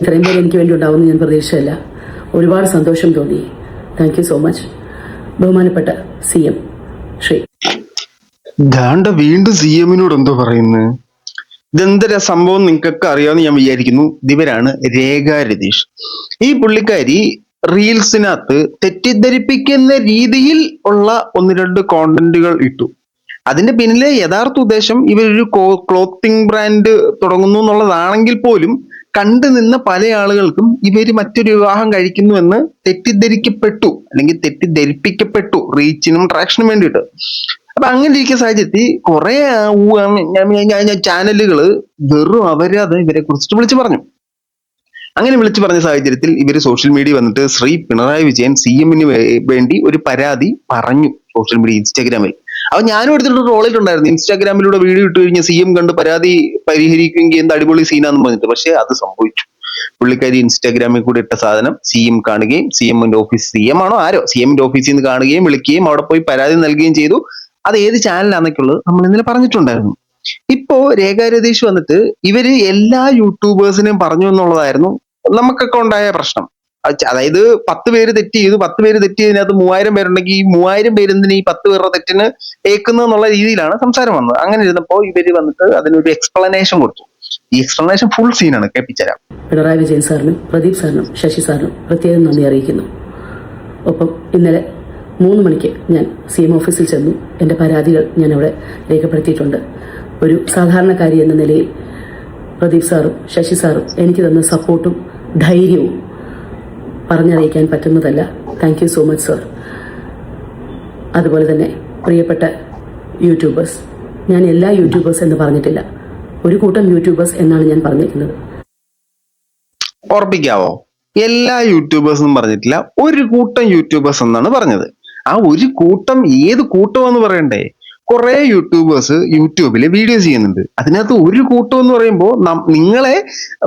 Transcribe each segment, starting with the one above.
ഇത്രയും പേര് എനിക്ക് വേണ്ടി ഉണ്ടാവുമെന്ന് ഞാൻ പ്രതീക്ഷയല്ല. ഒരുപാട് സന്തോഷം തോന്നി. താങ്ക് സോ മച്ച് ബഹുമാനപ്പെട്ട സി എം ശ്രീ. ദാണ്ട വീണ്ടും സി എമ്മിനോട് എന്തോ പറയുന്നത് ഇതെന്തര സംഭവം നിങ്ങൾക്കൊക്കെ അറിയാമെന്ന് ഞാൻ വിചാരിക്കുന്നു. ഇവരാണ് രേഖ രതീഷ്. ഈ പുള്ളിക്കാരി റീൽസിനകത്ത് തെറ്റിദ്ധരിപ്പിക്കുന്ന രീതിയിൽ ഉള്ള ഒന്ന് രണ്ട് കോണ്ടന്റുകൾ ഇട്ടു. അതിന്റെ പിന്നിലെ യഥാർത്ഥ ഉദ്ദേശം ഇവരൊരു ക്ലോത്തിങ് ബ്രാൻഡ് തുടങ്ങുന്നു എന്നുള്ളതാണെങ്കിൽ പോലും കണ്ടു നിന്ന പല ആളുകൾക്കും ഇവർ മറ്റൊരു വിവാഹം കഴിക്കുന്നു എന്ന് തെറ്റിദ്ധരിക്കപ്പെട്ടു. അല്ലെങ്കിൽ തെറ്റിദ്ധരിപ്പിക്കപ്പെട്ടു. റീച്ചിനും ട്രാക്ഷനും വേണ്ടിയിട്ട്. അപ്പൊ അങ്ങനെ ഇരിക്കുന്ന സാഹചര്യത്തിൽ കുറെ ചാനലുകൾ വെറും അവരത് ഇവരെ കുറിച്ചിട്ട് വിളിച്ചു പറഞ്ഞു. അങ്ങനെ വിളിച്ചു പറഞ്ഞ സാഹചര്യത്തിൽ ഇവർ സോഷ്യൽ മീഡിയ വന്നിട്ട് ശ്രീ പിണറായി വിജയൻ സി എമ്മിന് വേണ്ടി ഒരു പരാതി പറഞ്ഞു. സോഷ്യൽ മീഡിയ ഇൻസ്റ്റാഗ്രാമിൽ അപ്പൊ ഞാനും എടുത്തിട്ട് റോളിലുണ്ടായിരുന്നു ഇൻസ്റ്റാഗ്രാമിലൂടെ വീഡിയോ ഇട്ട് കഴിഞ്ഞ് സി എം കണ്ട് പരാതി പരിഹരിക്കുമെങ്കിൽ എന്ത് അടിപൊളി സീനാന്ന് പറഞ്ഞിട്ട്. പക്ഷെ അത് സംഭവിച്ചു. പുള്ളിക്കാരി ഇൻസ്റ്റാഗ്രാമിൽ കൂടി ഇട്ട സാധനം സി എം കാണുകയും സി എമ്മിന്റെ ഓഫീസ് സി എം ആണോ ആരോ സി എമ്മിന്റെ ഓഫീസിൽ നിന്ന് കാണുകയും വിളിക്കുകയും അവിടെ പോയി പരാതി നൽകുകയും ചെയ്തു. അത് ഏത് ചാനലാണെന്നൊക്കെയുള്ളത് നമ്മൾ ഇന്നലെ പറഞ്ഞിട്ടുണ്ടായിരുന്നു. ഇപ്പോ രേഖാ രതീഷ് വന്നിട്ട് ഇവർ എല്ലാ യൂട്യൂബേഴ്സിനെയും പറഞ്ഞു എന്നുള്ളതായിരുന്നു. നമുക്കൊക്കെ ഉണ്ടായ പ്രശ്നം. അതായത് പത്ത് പേര് തെറ്റ് ചെയ്തു പത്ത് പേര് തെറ്റ് ചെയ്തതിനകത്ത് മൂവായിരം പേരുണ്ടെങ്കിൽ ഈ മൂവായിരം പേര് എന്തിന് ഈ പത്ത് പേരുടെ തെറ്റിന് ഏക്കുന്നു എന്നുള്ള രീതിയിലാണ് സംസാരം വന്നത്. അങ്ങനെ ഇരുന്നപ്പോ ഇവർ വന്നിട്ട് അതിനൊരു എക്സ്പ്ലനേഷൻ കൊടുത്തു. ഈ എക്സ്പ്ലനേഷൻ ഫുൾ സീനാണ് കേൾപ്പിച്ചരാം പിണറായി വിജയൻ സാറിനും പ്രദീപ് സാറിനും ശശി സാറിനും പ്രത്യേകം നന്ദി അറിയിക്കുന്നു. ഒപ്പം ഇന്നലെ മൂന്ന് മണിക്ക് ഞാൻ സി എം ഓഫീസിൽ ചെന്നു. എന്റെ പരാതികൾ ഞാൻ അവിടെ രേഖപ്പെടുത്തിയിട്ടുണ്ട്. ഒരു സാധാരണക്കാരി എന്ന നിലയിൽ പ്രദീപ് സാറും ശശി സാറും എനിക്ക് തന്ന സപ്പോർട്ടും ധൈര്യവും പറഞ്ഞറിയിക്കാൻ പറ്റുന്നതല്ല. Thank you so much sir അതുപോലെ തന്നെ പ്രിയപ്പെട്ട യൂട്യൂബേഴ്സ് ഞാൻ എല്ലാ യൂട്യൂബേഴ്സ് എന്ന് പറഞ്ഞിട്ടില്ല. ഒരു കൂട്ടം യൂട്യൂബേഴ്സ് എന്നാണ് ഞാൻ പറഞ്ഞിരിക്കുന്നത്. ഓർപ്പിക്കാവോ എല്ലാ യൂട്യൂബേഴ്സ് എന്നും പറഞ്ഞിട്ടില്ല. ഒരു കൂട്ടം യൂട്യൂബേഴ്സ് എന്നാണ് പറഞ്ഞത്. ആ ഒരു കൂട്ടം ഏത് കൂട്ടം എന്ന് പറയണ്ടേ? കുറെ യൂട്യൂബേഴ്സ് യൂട്യൂബിൽ വീഡിയോസ് ചെയ്യുന്നുണ്ട്. അതിനകത്ത് ഒരു കൂട്ടം എന്ന് പറയുമ്പോൾ നിങ്ങളെ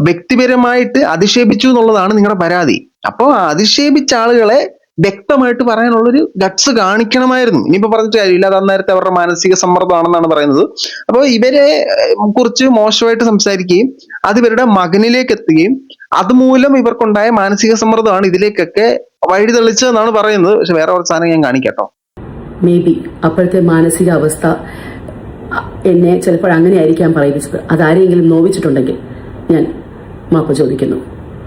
വ്യക്തിപരമായിട്ട് അധിക്ഷേപിച്ചു എന്നുള്ളതാണ് നിങ്ങളുടെ പരാതി. അപ്പോൾ അധിക്ഷേപിച്ച ആളുകളെ വ്യക്തമായിട്ട് പറയാനുള്ളൊരു ഗട്സ് കാണിക്കണമായിരുന്നു. ഇനിയിപ്പോ പറഞ്ഞിട്ട് കാര്യമില്ല. അത് അന്നേരത്തെ അവരുടെ മാനസിക സമ്മർദ്ദമാണെന്നാണ് പറയുന്നത്. അപ്പോൾ ഇവരെ കുറിച്ച് മോശമായിട്ട് സംസാരിക്കുകയും അത് ഇവരുടെ മകനിലേക്ക് എത്തുകയും അതുമൂലം ഇവർക്കുണ്ടായ മാനസിക സമ്മർദ്ദമാണ് ഇതിലേക്കൊക്കെ വഴിതെളിച്ചതെന്നാണ് പറയുന്നത്. പക്ഷെ വേറെ കുറച്ച് സാധനം ഞാൻ കാണിക്കാട്ടോ മേ ബി അപ്പോഴത്തെ മാനസികാവസ്ഥ എന്നെ ചിലപ്പോൾ അങ്ങനെ ആയിരിക്കാം പറയിപ്പിച്ചത് അതാരെങ്കിലും നോവിച്ചിട്ടുണ്ടെങ്കിൽ ഞാൻ മാപ്പ് ചോദിക്കുന്നു.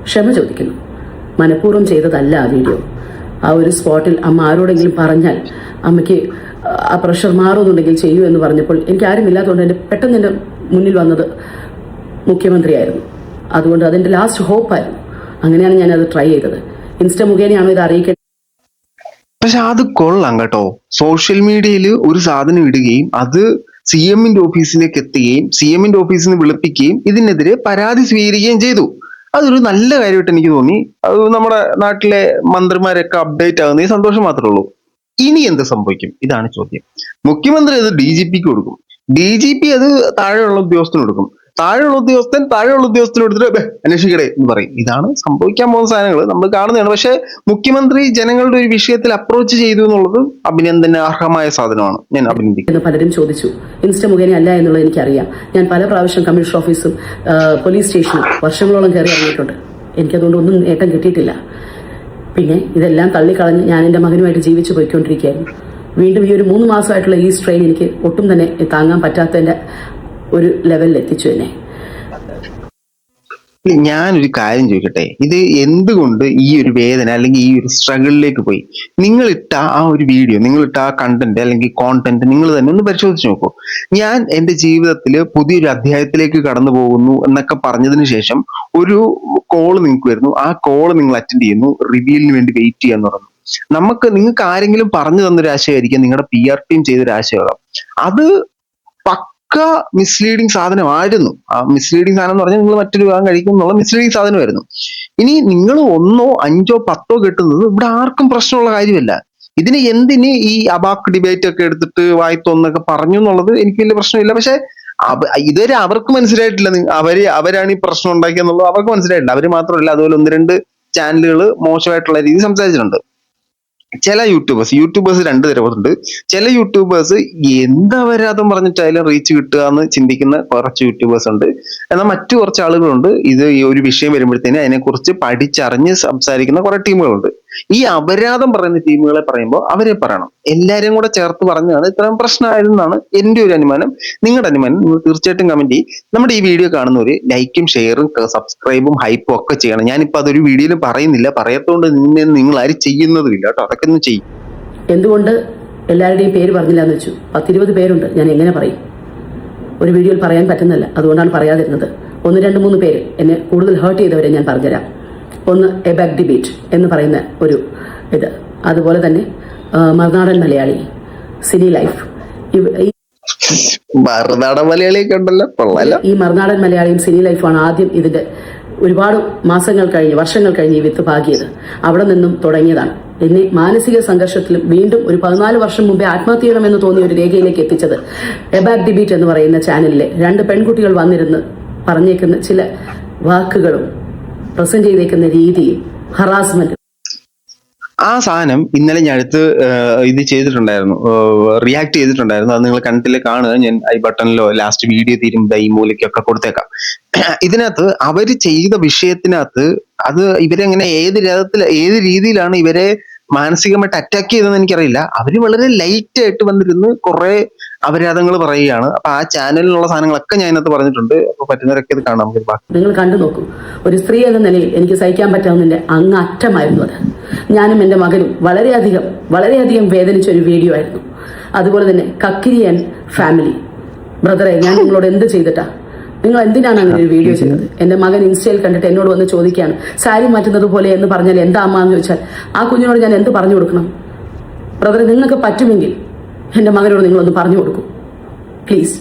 ക്ഷമ ചോദിക്കുന്നു. മനഃപൂർവം ചെയ്തതല്ല ആ വീഡിയോ. ആ ഒരു സ്പോട്ടിൽ അമ്മ ആരോടെങ്കിലും പറഞ്ഞാൽ അമ്മയ്ക്ക് ആ പ്രഷർ മാറുന്നുണ്ടെങ്കിൽ ചെയ്യൂ എന്ന് പറഞ്ഞപ്പോൾ എനിക്ക് ആരുമില്ലാത്തതുകൊണ്ട് എന്റെ പെട്ടെന്ന് എന്റെ മുന്നിൽ വന്നത് മുഖ്യമന്ത്രിയായിരുന്നു. അതുകൊണ്ട് അതിന്റെ ലാസ്റ്റ് ഹോപ്പായിരുന്നു അങ്ങനെയാണ് ഞാനത് ട്രൈ ചെയ്തത്. ഇൻസ്റ്റ മുഖേനയാണോ ഇത് അറിയിക്കേണ്ടത്? പക്ഷെ അത് കൊള്ളാം കേട്ടോ. സോഷ്യൽ മീഡിയയിൽ ഒരു സാധനം ഇടുകയും അത് സി എമ്മിന്റെ ഓഫീസിലേക്ക് എത്തുകയും സി എമ്മിന്റെ ഓഫീസിൽ നിന്ന് വിളിപ്പിക്കുകയും ഇതിനെതിരെ പരാതി സ്വീകരിക്കുകയും ചെയ്തു. അതൊരു നല്ല കാര്യമായിട്ട് എനിക്ക് തോന്നി. അത് നമ്മുടെ നാട്ടിലെ മന്ത്രിമാരൊക്കെ അപ്ഡേറ്റ് ആകുന്ന ഈ സന്തോഷം മാത്രമേ ഉള്ളൂ. ഇനി എന്ത് സംഭവിക്കും? ഇതാണ് ചോദ്യം. മുഖ്യമന്ത്രി അത് ഡി ജി പിക്ക് കൊടുക്കും. ഡി ജി പി അത് താഴെയുള്ള ഉദ്യോഗസ്ഥന് കൊടുക്കും. താഴെയുള്ള ഉദ്യോഗസ്ഥൻ താഴെയുള്ള ഉദ്യോഗസ്ഥനെ എടുത്തിട്ട് "ബേ, അന്വേഷിക്കടേ എന്ന് പറയും. ഇതാണ് സംഭവിക്കാൻ പോകുന്ന സാധനങ്ങൾ നമ്മൾ കാണുന്നതാണ്. പക്ഷെ മുഖ്യമന്ത്രി ജനങ്ങളുടെ ഒരു വിഷയത്തിൽ അപ്രോച്ച് ചെയ്തു എന്നുള്ളത് അഭിനന്ദനാർഹമായ സാധനമാണ്. ഞാൻ അഭിനന്ദിക്കുന്നു. പലരും ചോദിച്ചു. ഇൻസ്റ്റ മുഖേന അല്ല എന്നുള്ളത് എനിക്കറിയാം. ഞാൻ പല പ്രാവശ്യം കമ്മീഷണർ ഓഫീസും പോലീസ് സ്റ്റേഷനും വർഷങ്ങളോളം കയറി ഇറങ്ങിയിട്ടുണ്ട്. എനിക്കതുകൊണ്ട് ഒന്നും നേട്ടം കിട്ടിയിട്ടില്ല. പിന്നെ ഇതെല്ലാം തള്ളിക്കളഞ്ഞ് ഞാൻ എന്റെ മകനുമായിട്ട് ജീവിച്ചു പോയിക്കൊണ്ടിരിക്കുകയായിരുന്നു. വീണ്ടും ഈ ഒരു മൂന്ന് മാസമായിട്ടുള്ള ഈ സ്ട്രെയിൻ എനിക്ക് ഒട്ടും തന്നെ താങ്ങാൻ പറ്റാത്തതിന്റെ ഒരു ലെവലിൽ എത്തിച്ചു എന്നെ. ഞാനൊരു കാര്യം ചോദിക്കട്ടെ? ഇത് എന്തുകൊണ്ട് ഈ ഒരു വേദന അല്ലെങ്കിൽ ഈ ഒരു സ്ട്രഗിളിലേക്ക് പോയി? നിങ്ങൾ ഇട്ട ആ ഒരു വീഡിയോ നിങ്ങൾ ഇട്ട ആ കണ്ടന്റ് അല്ലെങ്കിൽ കോണ്ടന്റ് നിങ്ങൾ തന്നെ ഒന്ന് പരിശോധിച്ച് നോക്കൂ. ഞാൻ എന്റെ ജീവിതത്തിൽ പുതിയൊരു അധ്യായത്തിലേക്ക് കടന്നു പോകുന്നു എന്നൊക്കെ പറഞ്ഞതിന് ശേഷം ഒരു കോൾ നിങ്ങൾക്ക് വരുന്നു. ആ കോൾ നിങ്ങൾ അറ്റൻഡ് ചെയ്യുന്നു. റിവ്യൂലിന് വേണ്ടി വെയിറ്റ് ചെയ്യാൻ തുടങ്ങുന്നു നമുക്ക് നിങ്ങൾക്ക് ആരെങ്കിലും പറഞ്ഞു തന്നൊരു ആശയമായിരിക്കും നിങ്ങളുടെ പി ആർ ടീം ചെയ്തൊരു അത് പക്ക മിസ്ലീഡിങ് സാധനമായിരുന്നു. ആ മിസ്ലീഡിങ് സാധനം എന്ന് പറഞ്ഞാൽ നിങ്ങൾ മറ്റൊരു വിവാഹം കഴിക്കും എന്നുള്ള മിസ്ലീഡിങ് സാധനമായിരുന്നു. ഇനി നിങ്ങൾ ഒന്നോ അഞ്ചോ പത്തോ കിട്ടുന്നത് ഇവിടെ ആർക്കും പ്രശ്നമുള്ള കാര്യമല്ല. ഇതിന് എന്തിന് ഈ അബാക്ക് ഡിബേറ്റ് ഒക്കെ എടുത്തിട്ട് വായിത്തൊന്നൊക്കെ പറഞ്ഞു എന്നുള്ളത് എനിക്ക് വലിയ പ്രശ്നമില്ല. പക്ഷെ ഇതുവരെ അവർക്ക് മനസ്സിലായിട്ടില്ല അവർ അവരാണ് ഈ പ്രശ്നം ഉണ്ടാക്കിയെന്നുള്ളത് അവർക്ക് മനസ്സിലായിട്ടില്ല. അവർ മാത്രമല്ല അതുപോലെ ഒന്ന് രണ്ട് ചാനലുകൾ മോശമായിട്ടുള്ള രീതിയിൽ സംസാരിച്ചിട്ടുണ്ട്. ചില യൂട്യൂബേഴ്സ് യൂട്യൂബേഴ്സ് രണ്ട് തരമുണ്ട് ചില യൂട്യൂബേഴ്സ് എന്തവരാതും പറഞ്ഞിട്ടായാലും റീച്ച് കിട്ടുക എന്ന് ചിന്തിക്കുന്ന കുറച്ച് യൂട്യൂബേഴ്സ് ഉണ്ട്. എന്നാൽ മറ്റു കുറച്ച് ആളുകളുണ്ട്. ഇത് ഈ ഒരു വിഷയം വരുമ്പോഴത്തേന് അതിനെക്കുറിച്ച് പഠിച്ചറിഞ്ഞ് സംസാരിക്കുന്ന കുറെ ടീമുകളുണ്ട് ഈ അപരാധം പറയുന്ന ടീമുകളെ പറയുമ്പോൾ അവരെ പറയണം. എല്ലാവരും കൂടെ ചേർത്ത് പറഞ്ഞാണ് ഇത്രയും പ്രശ്നമായതെന്നാണ് എന്റെ ഒരു അനുമാനം. നിങ്ങളുടെ അനുമാനം നിങ്ങൾ തീർച്ചയായിട്ടും കമന്റ് ചെയ്യും. നമ്മുടെ ഈ വീഡിയോ കാണുന്നവര് ലൈക്കും ഷെയറും സബ്സ്ക്രൈബും ഹൈപ്പും ഒക്കെ ചെയ്യണം. ഞാനിപ്പോ അതൊരു വീഡിയോയിൽ പറയുന്നില്ല. പറയത്തോണ്ട് നിന്നെ നിങ്ങൾ ആരും ചെയ്യുന്നതുമില്ല കേട്ടോ. അതൊക്കെ ഒന്ന് ചെയ്യും. എന്തുകൊണ്ട് എല്ലാവരുടെയും പേര് പറഞ്ഞില്ല എന്ന് വെച്ചു? പത്തിരുപത് പേരുണ്ട്. ഞാൻ എങ്ങനെ പറയും? ഒരു വീഡിയോയിൽ പറയാൻ പറ്റുന്നില്ല അതുകൊണ്ടാണ് പറയാതിരുന്നത്. ഒന്ന് രണ്ട് മൂന്ന് പേര്. എന്നെ കൂടുതൽ ഹേർട്ട് ചെയ്തവരെ ഞാൻ പറഞ്ഞുതരാം. ഒന്ന് എബാക് ബീറ്റ് എന്ന് പറയുന്ന ഒരു ഇത്. അതുപോലെ തന്നെ മറുനാടൻ മലയാളി സിനി ലൈഫ്. ഈ മറുനാടൻ മലയാളിയൊക്കെ ഉണ്ടല്ലോ ഈ മറുനാടൻ മലയാളിയും സിനി ലൈഫാണ് ആദ്യം ഇതിന്റെ ഒരുപാട് മാസങ്ങൾ കഴിഞ്ഞ് വർഷങ്ങൾ കഴിഞ്ഞ് ഈ വിത്ത് പാകിയത്. അവിടെ നിന്നും തുടങ്ങിയതാണ്. എന്നെ മാനസിക സംഘർഷത്തിലും വീണ്ടും ഒരു പതിനാല് വർഷം മുമ്പേ ആത്മഹത്യ ചെയ്യണമെന്ന് തോന്നിയ ഒരു രേഖയിലേക്ക് എത്തിച്ചത് എബാക് ഡിബീറ്റ് എന്ന് പറയുന്ന ചാനലിലെ രണ്ട് പെൺകുട്ടികൾ വന്നിരുന്ന് പറഞ്ഞേക്കുന്ന ചില വാക്കുകളും പ്രസന്റ് ചെയ്തേക്കുന്ന രീതി ഹറാസ്മെന്റ് ആ സാധനം ഇന്നലെ ഞാൻ അടുത്ത് ഇത് ചെയ്തിട്ടുണ്ടായിരുന്നു. റിയാക്ട് ചെയ്തിട്ടുണ്ടായിരുന്നു. അത് നിങ്ങൾ കണ്ടില്ല കാണുക. ഞാൻ ഐ ബട്ടണിലോ ലാസ്റ്റ് വീഡിയോ തീരുമ്പോൾ ഈ മൂലയ്ക്കൊക്കെ കൊടുത്തേക്കാം. ഇതിനകത്ത് അവർ ചെയ്ത വിഷയത്തിനകത്ത് അത് ഇവരെ ഇവരെങ്ങനെ ഏത് രഥത്തിൽ ഏത് രീതിയിലാണ് ഇവരെ മാനസികമായിട്ട് അറ്റാക്ക് ചെയ്തതെന്ന് എനിക്കറിയില്ല. അവർ വളരെ ലൈറ്റ് ആയിട്ട് വന്നിരുന്ന് കുറെ അപരാധങ്ങൾ പറയുകയാണ്. അപ്പൊ ആ ചാനലിലുള്ള സാധനങ്ങളൊക്കെ ഞാൻ ഇന്നത്തെ പറഞ്ഞിട്ടുണ്ട്. അപ്പൊ പറ്റുന്നവരൊക്കെ ഇത് കാണാം. നിങ്ങൾ കണ്ടു നോക്കൂ. ഒരു സ്ത്രീ എന്ന നിലയിൽ എനിക്ക് സഹിക്കാൻ പറ്റാവുന്നതിന്റെ അങ്ങ് അറ്റമായിരുന്നു അത്. ഞാനും എന്റെ മകനും വളരെയധികം വളരെയധികം വേദനിച്ച ഒരു വീഡിയോ ആയിരുന്നു. അതുപോലെ തന്നെ കക്കിരിയൻ ഫാമിലി. ബ്രദറെ ഞാൻ നിങ്ങളോട് എന്ത് ചെയ്തിട്ടാ? നിങ്ങൾ എന്തിനാണ് അങ്ങനെ ഒരു വീഡിയോ ചെയ്തത്? എന്റെ മകൻ ഇൻസ്റ്റയിൽ കണ്ടിട്ട് എന്നോട് വന്ന് ചോദിക്കുകയാണ് സാരി മാറ്റുന്നത് പോലെ എന്ന് പറഞ്ഞാൽ എന്താ അമ്മ എന്ന് ചോദിച്ചാൽ ആ കുഞ്ഞിനോട് ഞാൻ എന്ത് പറഞ്ഞു കൊടുക്കണം? ബ്രദറെ നിങ്ങൾക്ക് പറ്റുമെങ്കിൽ എന്റെ മകനോട് നിങ്ങളൊന്ന് പറഞ്ഞു കൊടുക്കൂ. പ്ലീസ്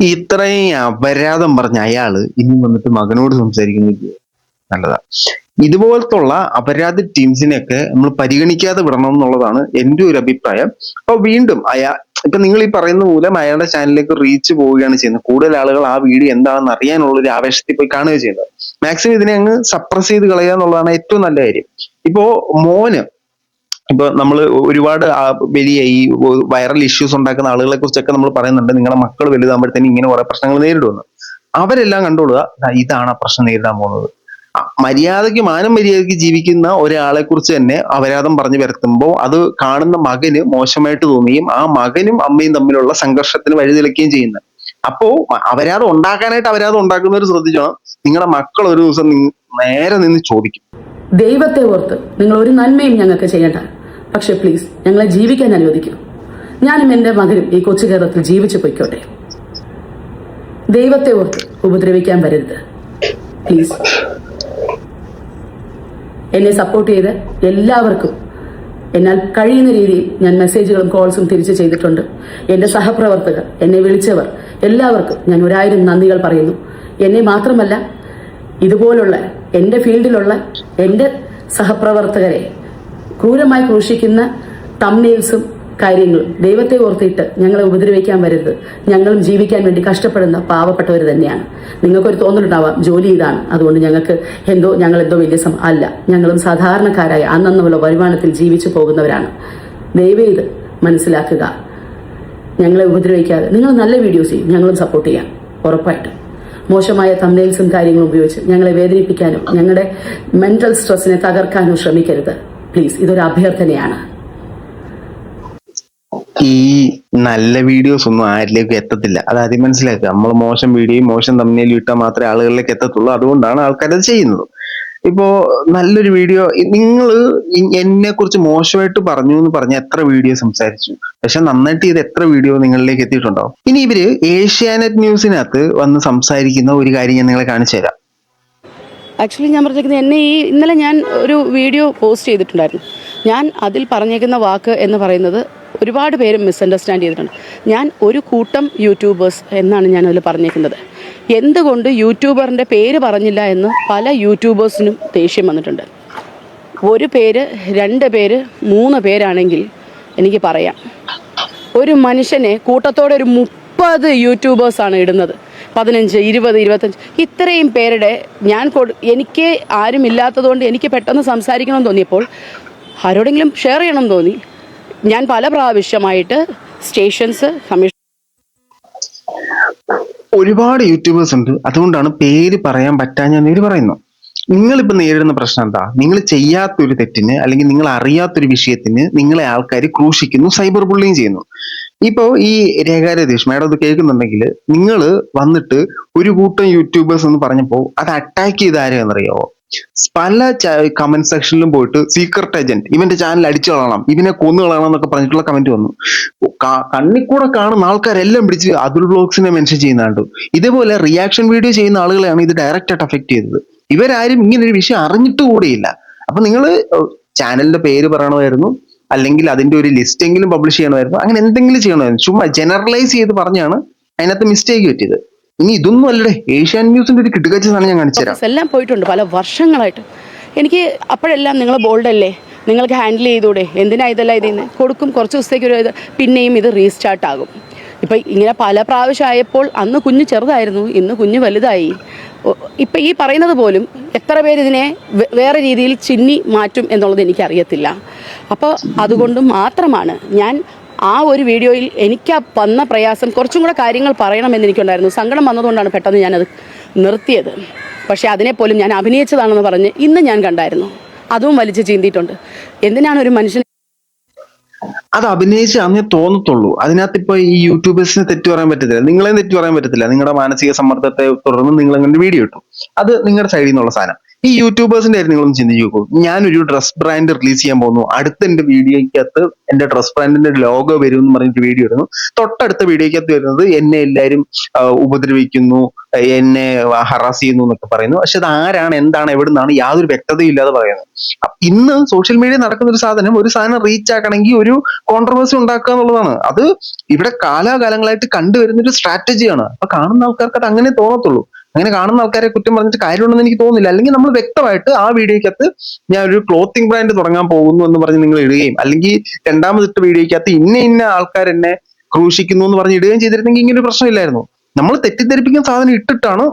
ഇത്രയും അപരാധം പറഞ്ഞ അയാൾ ഇനി വന്നിട്ട് മകനോട് സംസാരിക്കുന്നത് നല്ലതാ. ഇതുപോലത്തുള്ള അപരാധ ടീംസിനെയൊക്കെ നമ്മൾ പരിഗണിക്കാതെ വിടണം എന്നുള്ളതാണ് എന്റെ ഒരു അഭിപ്രായം. അപ്പൊ വീണ്ടും അയാ ഇപ്പൊ നിങ്ങൾ ഈ പറയുന്ന മൂലം അയാളുടെ ചാനലിലേക്ക് റീച്ച് പോവുകയാണ് ചെയ്യുന്നത്. കൂടുതൽ ആളുകൾ ആ വീഡിയോ എന്താണെന്ന് അറിയാനുള്ള ഒരു ആവേശത്തിൽ പോയി കാണുകയാണ് ചെയ്യുന്നത്. മാക്സിമം ഇതിനെ അങ്ങ് സപ്രസ് ചെയ്ത് കളയുക എന്നുള്ളതാണ് ഏറ്റവും നല്ല കാര്യം. ഇപ്പോ മോന് ഇപ്പൊ നമ്മൾ ഒരുപാട് വലിയ ഈ വൈറൽ ഇഷ്യൂസ് ഉണ്ടാക്കുന്ന ആളുകളെ കുറിച്ചൊക്കെ നമ്മൾ പറയുന്നുണ്ട്. നിങ്ങളുടെ മക്കൾ വലുതാകുമ്പോഴത്തേനും ഇങ്ങനെ കുറെ പ്രശ്നങ്ങൾ നേരിടുമെന്ന് അവരെല്ലാം കണ്ടോളുക ഇതാണ് ആ പ്രശ്നം നേരിടാൻ പോകുന്നത്. മര്യാദയ്ക്ക് മാനം മര്യാദയ്ക്ക് ജീവിക്കുന്ന ഒരാളെ കുറിച്ച് തന്നെ അപരാധം പറഞ്ഞു വരുത്തുമ്പോൾ അത് കാണുന്ന മകന് മോശമായിട്ട് തോന്നുകയും ആ മകനും അമ്മയും തമ്മിലുള്ള സംഘർഷത്തിന് വഴിതെളിക്കുകയും ചെയ്യുന്നത് അപ്പോ അപരാധം ഉണ്ടാക്കാനായിട്ട് അപരാധം ഉണ്ടാക്കുന്നവർ ശ്രദ്ധിച്ചോണം. നിങ്ങളുടെ മക്കൾ ഒരു ദിവസം നേരെ നിന്ന് ചോദിക്കും. ദൈവത്തെ ഓർത്ത് നിങ്ങൾ ഒരു നന്മയും ഞങ്ങൾക്ക് ചെയ്യണ്ട. പക്ഷെ പ്ലീസ് ഞങ്ങളെ ജീവിക്കാൻ അനുവദിക്കൂ. ഞാനും എന്റെ മകനും ഈ കൊച്ചു കേരളത്തിൽ ജീവിച്ചു പൊയ്ക്കോട്ടെ. ദൈവത്തെ ഓർത്ത് ഉപദ്രവിക്കാൻ വരരുത്. പ്ലീസ് എന്നെ സപ്പോർട്ട് ചെയ്ത് എല്ലാവർക്കും എന്നാൽ കഴിയുന്ന രീതിയിൽ ഞാൻ മെസ്സേജുകളും കോൾസും തിരിച്ചു ചെയ്തിട്ടുണ്ട്. എന്റെ സഹപ്രവർത്തകർ എന്നെ വിളിച്ചവർ എല്ലാവർക്കും ഞാൻ ഒരായിരം നന്ദികൾ പറയുന്നു. എന്നെ മാത്രമല്ല ഇതുപോലുള്ള എന്റെ ഫീൽഡിലുള്ള എന്റെ സഹപ്രവർത്തകരെ ക്രൂരമായി ക്രൂശിക്കുന്ന തമ്മേൽസും കാര്യങ്ങളും ദൈവത്തെ ഓർത്തിട്ട് ഞങ്ങളെ ഉപദ്രവിക്കാൻ വരരുത്. ഞങ്ങളും ജീവിക്കാൻ വേണ്ടി കഷ്ടപ്പെടുന്ന പാവപ്പെട്ടവർ തന്നെയാണ്. നിങ്ങൾക്കൊരു തോന്നലുണ്ടാവാം ജോലി ഇതാണ്. അതുകൊണ്ട് ഞങ്ങൾക്ക് എന്തോ ഞങ്ങൾ എന്തോ വലിയ സം അല്ല ഞങ്ങളും സാധാരണക്കാരായ അന്നുള്ള വരുമാനത്തിൽ ജീവിച്ചു പോകുന്നവരാണ്. ദയവേ ഇത് മനസ്സിലാക്കുക. ഞങ്ങളെ ഉപദ്രവിക്കാതെ നിങ്ങൾ നല്ല വീഡിയോസ് ചെയ്യും ഞങ്ങളും സപ്പോർട്ട് ചെയ്യാം ഉറപ്പായിട്ടും. മോശമായ തമ്മിൽസും കാര്യങ്ങളും ഉപയോഗിച്ച് ഞങ്ങളെ വേദനിപ്പിക്കാനും ഞങ്ങളുടെ മെന്റൽ സ്ട്രെസ്സിനെ തകർക്കാനും ശ്രമിക്കരുത്. പ്ലീസ് ഇതൊരു അഭ്യർത്ഥനയാണ്. ഈ നല്ല വീഡിയോസ് ഒന്നും ആരിലേക്കും എത്തത്തില്ല. അത് ആദ്യം മനസ്സിലാക്കുക. നമ്മൾ മോശം വീഡിയോയും മോശം തമ്മിലും ഇട്ടാൽ മാത്രമേ ആളുകളിലേക്ക് എത്തത്തുള്ളൂ. അതുകൊണ്ടാണ് ആൾക്കാർ അത് ചെയ്യുന്നത്. ഇപ്പോ നല്ലൊരു വീഡിയോ നിങ്ങൾ എന്നെ കുറിച്ച് മോശമായിട്ട് പറഞ്ഞു എന്ന് പറഞ്ഞ എത്ര വീഡിയോ സംസാരിച്ചു? പക്ഷെ നന്നായിട്ട് ചെയ്ത് എത്ര വീഡിയോ നിങ്ങളിലേക്ക് എത്തിയിട്ടുണ്ടാവും ഇനി ഇവർ ഏഷ്യാനെറ്റ് ന്യൂസിനകത്ത് വന്ന് സംസാരിക്കുന്ന ഒരു കാര്യം ഞാൻ നിങ്ങളെ കാണിച്ചു തരാം ആക്ച്വലി ഞാൻ പറഞ്ഞേക്കുന്നത് എന്നെ ഈ ഇന്നലെ ഞാൻ ഒരു വീഡിയോ പോസ്റ്റ് ചെയ്തിട്ടുണ്ടായിരുന്നു. ഞാൻ അതിൽ പറഞ്ഞേക്കുന്ന വാക്ക് എന്ന് പറയുന്നത് ഒരുപാട് പേര് മിസ്അണ്ടർസ്റ്റാൻഡ് ചെയ്തിട്ടുണ്ട്. ഞാൻ ഒരു കൂട്ടം യൂട്യൂബേഴ്സ് എന്നാണ് ഞാൻ അതിൽ പറഞ്ഞേക്കുന്നത്. എന്തുകൊണ്ട് യൂട്യൂബറിന്റെ പേര് പറഞ്ഞില്ല എന്ന് പല യൂട്യൂബേഴ്സിനും ദേഷ്യം വന്നിട്ടുണ്ട്. ഒരു പേര് രണ്ട് പേര് മൂന്ന് പേരാണെങ്കിൽ എനിക്ക് പറയാം. ഒരു മനുഷ്യനെ കൂട്ടത്തോടെ ഒരു മുപ്പത് യൂട്യൂബേഴ്സാണ് ഇടുന്നത്. പതിനഞ്ച് ഇരുപത് ഇരുപത്തഞ്ച്. ഇത്രയും പേരുടെ ഞാൻ എനിക്ക് ആരും ഇല്ലാത്തതുകൊണ്ട് എനിക്ക് പെട്ടെന്ന് സംസാരിക്കണം തോന്നിയപ്പോൾ ആരോടെങ്കിലും ഷെയർ ചെയ്യണം തോന്നി. ഞാൻ പല പ്രാവശ്യമായിട്ട് സ്റ്റേഷൻസ് കമ്മീഷൻ ഒരുപാട് യൂട്യൂബേഴ്സ് ഉണ്ട്. അതുകൊണ്ടാണ് പേര് പറയാൻ പറ്റാഞ്ഞെന്ന് ഇവർ പറയുന്നു. നിങ്ങളിപ്പോൾ നേരിടുന്ന പ്രശ്നം എന്താ? നിങ്ങൾ ചെയ്യാത്തൊരു തെറ്റിന് അല്ലെങ്കിൽ നിങ്ങൾ അറിയാത്തൊരു വിഷയത്തിന് നിങ്ങളെ ആൾക്കാർ ക്രൂശിക്കുന്നു സൈബർ ബുള്ളിങ് ചെയ്യുന്നു. ഇപ്പോ ഈ രേഖാ രതീഷ് മേഡം ഇത് കേൾക്കുന്നുണ്ടെങ്കിൽ നിങ്ങൾ വന്നിട്ട് ഒരു കൂട്ടം യൂട്യൂബേഴ്സ് എന്ന് പറഞ്ഞപ്പോൾ അത് അറ്റാക്ക് ചെയ്ത ആരെയെന്നറിയാവോ പല കമന്റ് സെക്ഷനിലും പോയിട്ട് സീക്രട്ട് ഏജന്റ് ഇവന്റെ ചാനൽ അടിച്ചു കളയണം ഇവനെ കൊന്നു കളയണം എന്നൊക്കെ പറഞ്ഞിട്ടുള്ള കമന്റ് വന്നു. കണ്ണിക്കൂടെ കാണുന്ന ആൾക്കാരെല്ലാം പിടിച്ച് അതുൽ ബ്ലോഗ്സിനെ മെൻഷൻ ചെയ്യുന്നുണ്ട് ഇതേപോലെ റിയാക്ഷൻ വീഡിയോ ചെയ്യുന്ന ആളുകളെയാണ് ഇത് ഡയറക്റ്റ് ആയിട്ട് അഫക്ട് ചെയ്തത്. ഇവരാരും ഇങ്ങനെ ഒരു വിഷയം അറിഞ്ഞിട്ട് കൂടിയില്ല. അപ്പൊ നിങ്ങൾ ചാനലിന്റെ പേര് പറയണമായിരുന്നു. അല്ലെങ്കിൽ അതിന്റെ ഒരു ലിസ്റ്റ് എങ്കിലും പബ്ലിഷ് ചെയ്യണമായിരുന്നു. അങ്ങനെ എന്തെങ്കിലും ചെയ്യണമായിരുന്നു. ചുമ്മാ ജനറലൈസ് ചെയ്ത് പറഞ്ഞാണ് അതിനകത്ത് മിസ്റ്റേക്ക് പറ്റിയത്. ഇനി ഇതൊന്നും അല്ലടേ. ഏഷ്യാൻ ന്യൂസിന്റെ ഒരു കിട്ടുകച്ച സാധനം ഞാൻ കാണിച്ചുതരാം എല്ലാം പോയിട്ടുണ്ട്. പല വർഷങ്ങളായിട്ട്. എനിക്ക് അപ്പോഴെല്ലാം നിങ്ങൾ ബോൾഡ് അല്ലേ? നിങ്ങൾക്ക് ഹാൻഡിൽ ചെയ്തൂടെ? എന്തിനാ ഇതെല്ലാം ഇതിന് കൊടുക്കും. കുറച്ച് ദിവസത്തേക്ക് ഒരു പിന്നെയും ഇത് റീസ്റ്റാർട്ട് ആകും. ഇപ്പം ഇങ്ങനെ പല പ്രാവശ്യമായപ്പോൾ അന്ന് കുഞ്ഞ് ചെറുതായിരുന്നു ഇന്ന് കുഞ്ഞ് വലുതായി. ഇപ്പം ഈ പറയുന്നത് പോലും എത്ര പേര് ഇതിനെ വേറെ രീതിയിൽ ചിന്നി മാറ്റും എന്നുള്ളത് എനിക്കറിയത്തില്ല. അപ്പോൾ അതുകൊണ്ട് മാത്രമാണ് ഞാൻ ആ ഒരു വീഡിയോയിൽ എനിക്ക് വന്ന പ്രയാസം കുറച്ചും കൂടെ കാര്യങ്ങൾ പറയണമെന്ന് എനിക്കുണ്ടായിരുന്നു. സങ്കടം വന്നതുകൊണ്ടാണ് പെട്ടെന്ന് ഞാനത് നിർത്തിയത്. പക്ഷേ അതിനെപ്പോലും ഞാൻ അഭിനയിച്ചതാണെന്ന് പറഞ്ഞ് ഇന്ന് ഞാൻ കണ്ടായിരുന്നു. അതും വലിച്ചു ചീന്തിയിട്ടുണ്ട്. എന്തിനാണ് ഒരു മനുഷ്യൻ അത് അഭിനയിച്ച് അങ്ങ് തോന്നത്തുള്ളൂ. അതിനകത്ത് ഇപ്പൊ ഈ യൂട്യൂബേഴ്സിനെ തെറ്റു പറയാൻ പറ്റത്തില്ല. നിങ്ങളെയും തെറ്റു പറയാൻ പറ്റത്തില്ല. നിങ്ങളുടെ മാനസിക സമ്മർദ്ദത്തെ തുടർന്ന് നിങ്ങൾ അങ്ങനെ വീഡിയോ ഇട്ടു. അത് നിങ്ങളുടെ സൈഡിൽ നിന്നുള്ള സാധനം. ഈ യൂട്യൂബേഴ്സിന്റെ കാര്യം നിങ്ങളൊന്ന് ചിന്തിച്ച് നോക്കൂ. ഞാനൊരു ഡ്രസ് ബ്രാൻഡ് റിലീസ് ചെയ്യാൻ പോകുന്നു. അടുത്ത എന്റെ വീഡിയോയ്ക്കകത്ത് എന്റെ ഡ്രസ് ബ്രാൻഡിന്റെ ലോഗോ വരും എന്ന് പറഞ്ഞിട്ട് വീഡിയോ ഇടുന്നു. തൊട്ടടുത്ത വീഡിയോയ്ക്കകത്ത് വരുന്നത് എന്നെ എല്ലാവരും ഉപദ്രവിക്കുന്നു എന്നെ ഹറാസ് ചെയ്യുന്നു എന്നൊക്കെ പറയുന്നു. പക്ഷെ അത് ആരാണ് എന്താണ് എവിടെ നിന്നാണ് യാതൊരു വ്യക്തതയും ഇല്ലാതെ പറയുന്നത്. ഇന്ന് സോഷ്യൽ മീഡിയ നടക്കുന്ന ഒരു സാധനം ഒരു സാധനം റീച്ച് ആക്കണമെങ്കിൽ ഒരു കോൺട്രവേഴ്സി ഉണ്ടാക്കുക എന്നുള്ളതാണ്. അത് ഇവിടെ കാലാകാലങ്ങളായിട്ട് കണ്ടുവരുന്ന ഒരു സ്ട്രാറ്റജിയാണ് അപ്പൊ കാണുന്ന ആൾക്കാർക്ക് അത് അങ്ങനെ തോന്നത്തുള്ളൂ. അങ്ങനെ കാണുന്ന ആൾക്കാരെ കുറ്റം പറഞ്ഞിട്ട് കാര്യമുണ്ടെന്ന് എനിക്ക് തോന്നുന്നില്ല. അല്ലെങ്കിൽ നമ്മൾ വ്യക്തമായിട്ട് ആ വീഡിയോയ്ക്കകത്ത് ഞാൻ ഒരു ക്ലോത്തിങ് ബ്രാൻഡ് തുടങ്ങാൻ പോകുന്നു എന്ന് പറഞ്ഞ് നിങ്ങൾ ഇടുകയും അല്ലെങ്കിൽ രണ്ടാമതിട്ട് വീഡിയോയ്ക്കകത്ത് ഇന്ന ഇന്ന ആൾക്കാർ എന്നെ ക്രൂശിക്കുന്നു എന്ന് പറഞ്ഞ് ഇടുകയും ചെയ്തിരുന്നെങ്കിൽ ഇങ്ങനെ ഒരു പ്രശ്നമില്ലായിരുന്നു. നമ്മൾ തെറ്റിദ്ധരിപ്പിക്കുന്ന സാധനം ഇട്ടിട്ടാണ്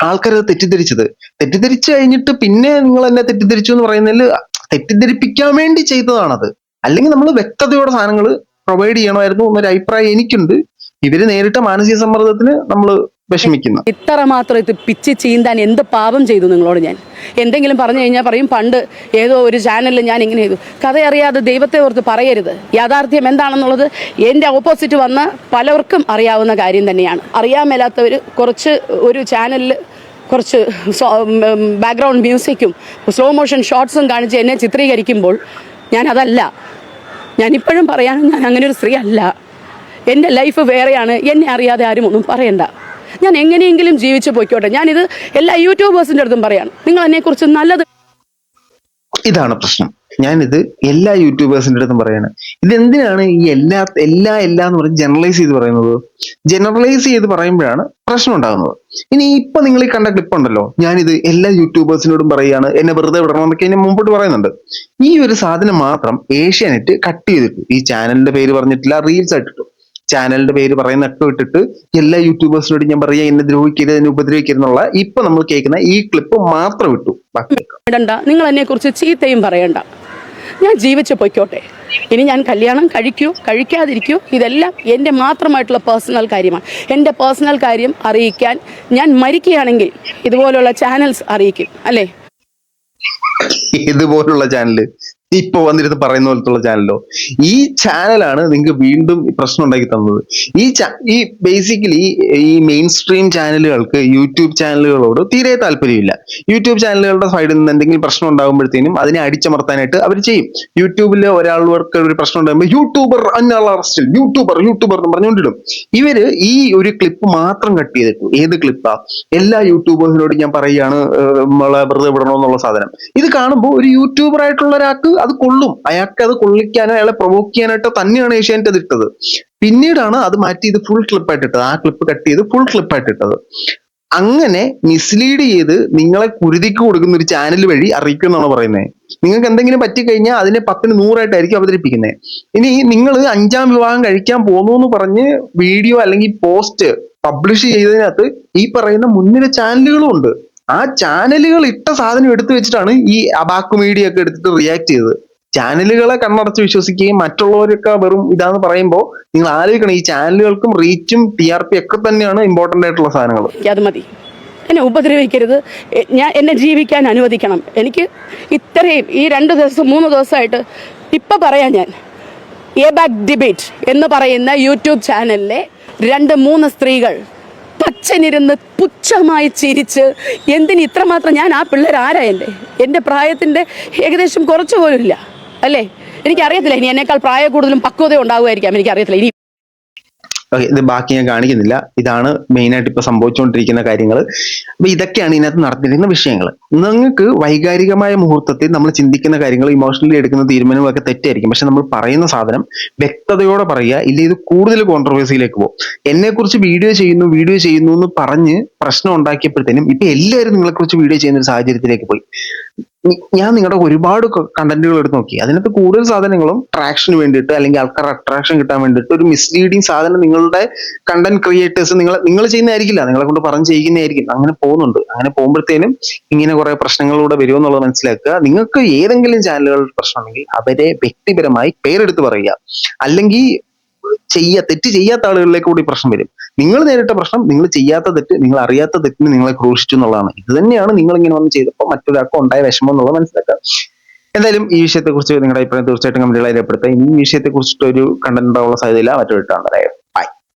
ആൾക്കാർ അത് തെറ്റിദ്ധരിച്ചത്. തെറ്റിദ്ധരിച്ചു കഴിഞ്ഞിട്ട് പിന്നെ നിങ്ങൾ എന്നെ തെറ്റിദ്ധരിച്ചു എന്ന് പറയുന്നതിൽ തെറ്റിദ്ധരിപ്പിക്കാൻ വേണ്ടി ചെയ്തതാണത്. അല്ലെങ്കിൽ നമ്മൾ വ്യക്തതയോടെ സാധനങ്ങൾ പ്രൊവൈഡ് ചെയ്യണമായിരുന്നു എന്നൊരു അഭിപ്രായം എനിക്കുണ്ട്. ഇവർ നേരിട്ട മാനസിക സമ്മർദ്ദത്തിന് നമ്മൾ വിഷമിക്കുന്നു. ഇത്ര മാത്രം ഇത് പിച്ച് ചീന്താൻ എന്ത് പാപം ചെയ്തു നിങ്ങളോട് ഞാൻ? എന്തെങ്കിലും പറഞ്ഞു കഴിഞ്ഞാൽ പറയും പണ്ട് ഏതോ ഒരു ചാനലിൽ ഞാൻ ഇങ്ങനെ ചെയ്തു. കഥയറിയാതെ ദൈവത്തെ ഓർത്ത് പറയരുത്. യാഥാർത്ഥ്യം എന്താണെന്നുള്ളത് എന്റെ ഓപ്പോസിറ്റ് വന്ന പലർക്കും അറിയാവുന്ന കാര്യം തന്നെയാണ്. അറിയാൻ മേലാത്തവർ കുറച്ച് ഒരു ചാനലിൽ കുറച്ച് ബാക്ക്ഗ്രൗണ്ട് മ്യൂസിക്കും സ്ലോ മോഷൻ ഷോർട്സും കാണിച്ച് എന്നെ ചിത്രീകരിക്കുമ്പോൾ ഞാൻ അതല്ല. ഞാൻ ഇപ്പോഴും പറയാൻ ഞാൻ അങ്ങനെ ഒരു സ്ത്രീ അല്ല. എന്റെ ലൈഫ് വേറെയാണ്. എന്നെ അറിയാതെ ആരും ഒന്നും പറയണ്ട. ഞാൻ എങ്ങനെയെങ്കിലും ജീവിച്ചു പോയിക്കോട്ടെ. ഞാനിത് എല്ലാ യൂട്യൂബേഴ്സിന്റെ അടുത്തും പറയാണ്. നിങ്ങൾ എന്നെക്കുറിച്ച് നല്ലത് ഇതാണ് പ്രശ്നം. ഞാനിത് എല്ലാ യൂട്യൂബേഴ്സിന്റെ അടുത്തും പറയാണ്. ഇത് എന്തിനാണ് ഈ എല്ലാ എല്ലാ എല്ലാ എന്ന് പറഞ്ഞ് ജനറലൈസ് ചെയ്ത് പറയുന്നത്? ജനറലൈസ് ചെയ്ത് പറയുമ്പോഴാണ് പ്രശ്നം ഉണ്ടാകുന്നത്. ഇനി ഇപ്പൊ നിങ്ങൾ ഈ കണ്ട ക്ലിപ്പ് ഉണ്ടല്ലോ. ഞാനിത് എല്ലാ യൂട്യൂബേഴ്സിനോടും പറയുകയാണ് എന്നെ വെറുതെ വിടണം എന്നൊക്കെ എന്നെ മുമ്പോട്ട് പറയുന്നുണ്ട്. ഈ ഒരു സാധനം മാത്രം ഏഷ്യാനെറ്റ് കട്ട് ചെയ്തിട്ടു. ഈ ചാനലിന്റെ പേര് പറഞ്ഞിട്ടില്ല റീൽസ് ആയിട്ടിട്ടു. ചാനലിന്റെ പേര് പറയുന്നൊക്കെ ഇട്ടിട്ട് എല്ലാ യൂട്യൂബേഴ്സിനോടും ഞാൻ പറയാ എന്നെ ദ്രോഹിക്കരുത് എന്നെ ഉപദ്രവിക്കരുതെന്നുള്ള ഇപ്പൊ നമ്മൾ കേൾക്കുന്ന ഈ ക്ലിപ്പ് മാത്രം ഇട്ടു. ഇടണ്ട. നിങ്ങൾ എന്നെക്കുറിച്ച് ചീത്തയും പറയണ്ട. ഞാൻ ജീവിച്ചു പൊയ്ക്കോട്ടെ. ഇനി ഞാൻ കല്യാണം കഴിക്കൂ കഴിക്കാതിരിക്കൂ. ഇതെല്ലാം എന്റെ മാത്രമായിട്ടുള്ള പേഴ്സണൽ കാര്യമാണ്. എന്റെ പേഴ്സണൽ കാര്യം അറിയിക്കാൻ ഞാൻ മരിക്കുകയാണെങ്കിൽ ഇതുപോലുള്ള ചാനൽസ് അറിയിക്കും അല്ലേ? ഇതുപോലുള്ള ചാനൽ ഇപ്പൊ വന്നിരുന്ന് പറയുന്ന പോലത്തുള്ള ചാനലോ ഈ ചാനലാണ് നിങ്ങൾക്ക് വീണ്ടും പ്രശ്നം ഉണ്ടാക്കി തന്നത്. ഈ ഈ ബേസിക്കലി ഈ മെയിൻ സ്ട്രീം ചാനലുകൾക്ക് യൂട്യൂബ് ചാനലുകളോട് തീരെ താല്പര്യമില്ല. യൂട്യൂബ് ചാനലുകളുടെ സൈഡിൽ നിന്ന് എന്തെങ്കിലും പ്രശ്നം ഉണ്ടാകുമ്പോഴത്തേനും അതിനെ അടിച്ചമർത്താനായിട്ട് അവർ ചെയ്യും. യൂട്യൂബിൽ ഒരാൾക്ക് ഒരു പ്രശ്നം ഉണ്ടാകുമ്പോൾ യൂട്യൂബർ അന്നാൾ അറസ്റ്റിൽ യൂട്യൂബർ യൂട്യൂബർ എന്ന് പറഞ്ഞുകൊണ്ടിടും. ഇവർ ഈ ഒരു ക്ലിപ്പ് മാത്രം കട്ട് ചെയ്തിട്ടു ഏത് ക്ലിപ്പാ എല്ലാ യൂട്യൂബേഴ്സിനോടും ഞാൻ പറയുകയാണ് നമ്മളെ വെറുതെ വിടണമെന്നുള്ള സാധനം. ഇത് കാണുമ്പോൾ ഒരു യൂട്യൂബർ ആയിട്ടുള്ള ഒരാൾക്ക് അത് കൊള്ളും. അയാൾക്ക് അത് കൊള്ളിക്കാനോ അയാളെ പ്രൊവോക്ക് ചെയ്യാനായിട്ടോ തന്നെയാണ് ഏഷ്യാനെറ്റ് അത് ഇട്ടത്. പിന്നീടാണ് അത് മാറ്റി ഇത് ഫുൾ ക്ലിപ്പായിട്ട് ഇട്ടത്. ആ ക്ലിപ്പ് കട്ട് ചെയ്ത് ഫുൾ ക്ലിപ്പായിട്ട് ഇട്ടത്. അങ്ങനെ മിസ്ലീഡ് ചെയ്ത് നിങ്ങളെ കുരുതിക്ക് കൊടുക്കുന്ന ഒരു ചാനൽ വഴി അറിയിക്കും എന്നാണ് പറയുന്നത് നിങ്ങൾക്ക് എന്തെങ്കിലും പറ്റിക്കഴിഞ്ഞാൽ അതിനെ പത്തിന് നൂറായിട്ടായിരിക്കും അവതരിപ്പിക്കുന്നത് ഇനി നിങ്ങൾ അഞ്ചാം വിവാഹം കഴിക്കാൻ പോകുന്നു എന്ന് പറഞ്ഞ് വീഡിയോ അല്ലെങ്കിൽ പോസ്റ്റ് പബ്ലിഷ് ചെയ്തതിനകത്ത് ഈ പറയുന്ന മുൻനിര ചാനലുകളും ഉണ്ട്. ആ ചാനലുകൾ ഇട്ട സാധനം എടുത്തു വെച്ചിട്ടാണ് ഈ അബാക്കു മീഡിയ ഒക്കെ എടുത്തിട്ട് റിയാക്ട് ചെയ്തത്. ചാനലുകളെ കണ്ണടച്ച് വിശ്വസിക്കുകയും മറ്റുള്ളവരൊക്കെ വെറും ഇതാന്ന് പറയുമ്പോൾ നിങ്ങൾ ആലോചിക്കണം ഈ ചാനലുകൾക്കും റീച്ചും ടി ആർ പി ഒക്കെ തന്നെയാണ് ഇമ്പോർട്ടന്റ് ആയിട്ടുള്ള സാധനങ്ങൾ. അത് മതി. എന്നെ ഉപദ്രവിക്കരുത്. ഞാൻ എന്നെ ജീവിക്കാൻ അനുവദിക്കണം. എനിക്ക് ഇത്രയും ഈ രണ്ട് ദിവസം മൂന്ന് ദിവസമായിട്ട് ഇപ്പം പറയാം ഞാൻ. എ ബാക്ക് ഡിബേറ്റ് എന്ന് പറയുന്ന യൂട്യൂബ് ചാനലിലെ രണ്ട് മൂന്ന് സ്ത്രീകൾ പച്ചനിരുന്ന് പുച്ഛമായി ചിരിച്ച് എന്തിന് ഇത്രമാത്രം ഞാൻ ആ പിള്ളേർ ആരാ എന്റെ എന്റെ പ്രായത്തിന്റെ ഏകദേശം കുറച്ച് പോലും ഇല്ല അല്ലേ? എനിക്കറിയത്തില്ല ഇനി എന്നേക്കാൾ പ്രായ കൂടുതലും പക്വത ഉണ്ടാവുമായിരിക്കാം എനിക്കറിയത്തില്ല ഇനി ഓക്കെ ഇത് ബാക്കി ഞാൻ കാണിക്കുന്നില്ല. ഇതാണ് മെയിൻ ആയിട്ട് ഇപ്പൊ സംഭവിച്ചുകൊണ്ടിരിക്കുന്ന കാര്യങ്ങൾ അപ്പൊ ഇതൊക്കെയാണ് ഇതിനകത്ത് നടത്തിയിരിക്കുന്ന വിഷയങ്ങൾ നിങ്ങൾക്ക് വൈകാരികമായ മുഹൂർത്തത്തിൽ നമ്മൾ ചിന്തിക്കുന്ന കാര്യങ്ങൾ ഇമോഷണലി എടുക്കുന്ന തീരുമാനങ്ങളൊക്കെ തെറ്റായിരിക്കും. പക്ഷെ നമ്മൾ പറയുന്ന സാധനം വ്യക്തതയോടെ പറയുക ഇല്ല ഇത് കൂടുതൽ കോൺട്രവേഴ്സിയിലേക്ക് പോകും. എന്നെ കുറിച്ച് വീഡിയോ ചെയ്യുന്നു വീഡിയോ ചെയ്യുന്നു എന്ന് പറഞ്ഞ് പ്രശ്നം ഉണ്ടാക്കിയപ്പോഴത്തേനും ഇപ്പൊ എല്ലാവരും നിങ്ങളെ കുറിച്ച് വീഡിയോ ചെയ്യുന്ന ഒരു സാഹചര്യത്തിലേക്ക് പോയി. ഞാൻ നിങ്ങളുടെ ഒരുപാട് കണ്ടന്റുകൾ എടുത്ത് നോക്കി. അതിനകത്ത് കൂടുതൽ സാധനങ്ങളും ട്രാക്ഷന് വേണ്ടിയിട്ട് അല്ലെങ്കിൽ ആൾക്കാർ അട്രാക്ഷൻ കിട്ടാൻ വേണ്ടിയിട്ട് ഒരു മിസ്ലീഡിങ് സാധനം നിങ്ങളുടെ കണ്ടന്റ് ക്രിയേറ്റേഴ്സ് നിങ്ങൾ നിങ്ങൾ ചെയ്യുന്നതായിരിക്കില്ല. നിങ്ങളെ കൊണ്ട് പറഞ്ഞ് ചെയ്യുന്നതായിരിക്കും അങ്ങനെ പോകുന്നുണ്ട്. അങ്ങനെ പോകുമ്പോഴത്തേനും ഇങ്ങനെ കുറെ പ്രശ്നങ്ങളിലൂടെ വരുമെന്നുള്ളത് മനസ്സിലാക്കുക. നിങ്ങൾക്ക് ഏതെങ്കിലും ചാനലുകളുടെ പ്രശ്നമുണ്ടെങ്കിൽ അവരെ വ്യക്തിപരമായി പേരെടുത്ത് പറയുക. അല്ലെങ്കിൽ ചെയ്യ തെറ്റ് ചെയ്യാത്ത ആളുകളിലേക്ക് കൂടി പ്രശ്നം വരും. നിങ്ങൾ നേരിട്ട പ്രശ്നം നിങ്ങൾ ചെയ്യാത്ത തെറ്റ് നിങ്ങൾ അറിയാത്ത തെറ്റിന് നിങ്ങളെ ക്രൂശിച്ചു എന്നുള്ളതാണ്. ഇത് തന്നെയാണ് നിങ്ങൾ ഇങ്ങനെ വന്ന് ചെയ്തപ്പോൾ മറ്റൊരാൾക്ക് ഉണ്ടായ വിഷമം എന്നുള്ളത് മനസ്സിലാക്കുക. എന്തായാലും ഈ വിഷയത്തെക്കുറിച്ച് നിങ്ങളുടെ അഭിപ്രായം തീർച്ചയായിട്ടും കമന്റുകൾ രേഖപ്പെടുത്തുക. ഈ വിഷയത്തെ കുറിച്ചിട്ട് ഒരു കണ്ടന്റ് ഉണ്ടാവാനുള്ള സാധ്യതയില്ല. മറ്റൊരു ഇട്ടാണ്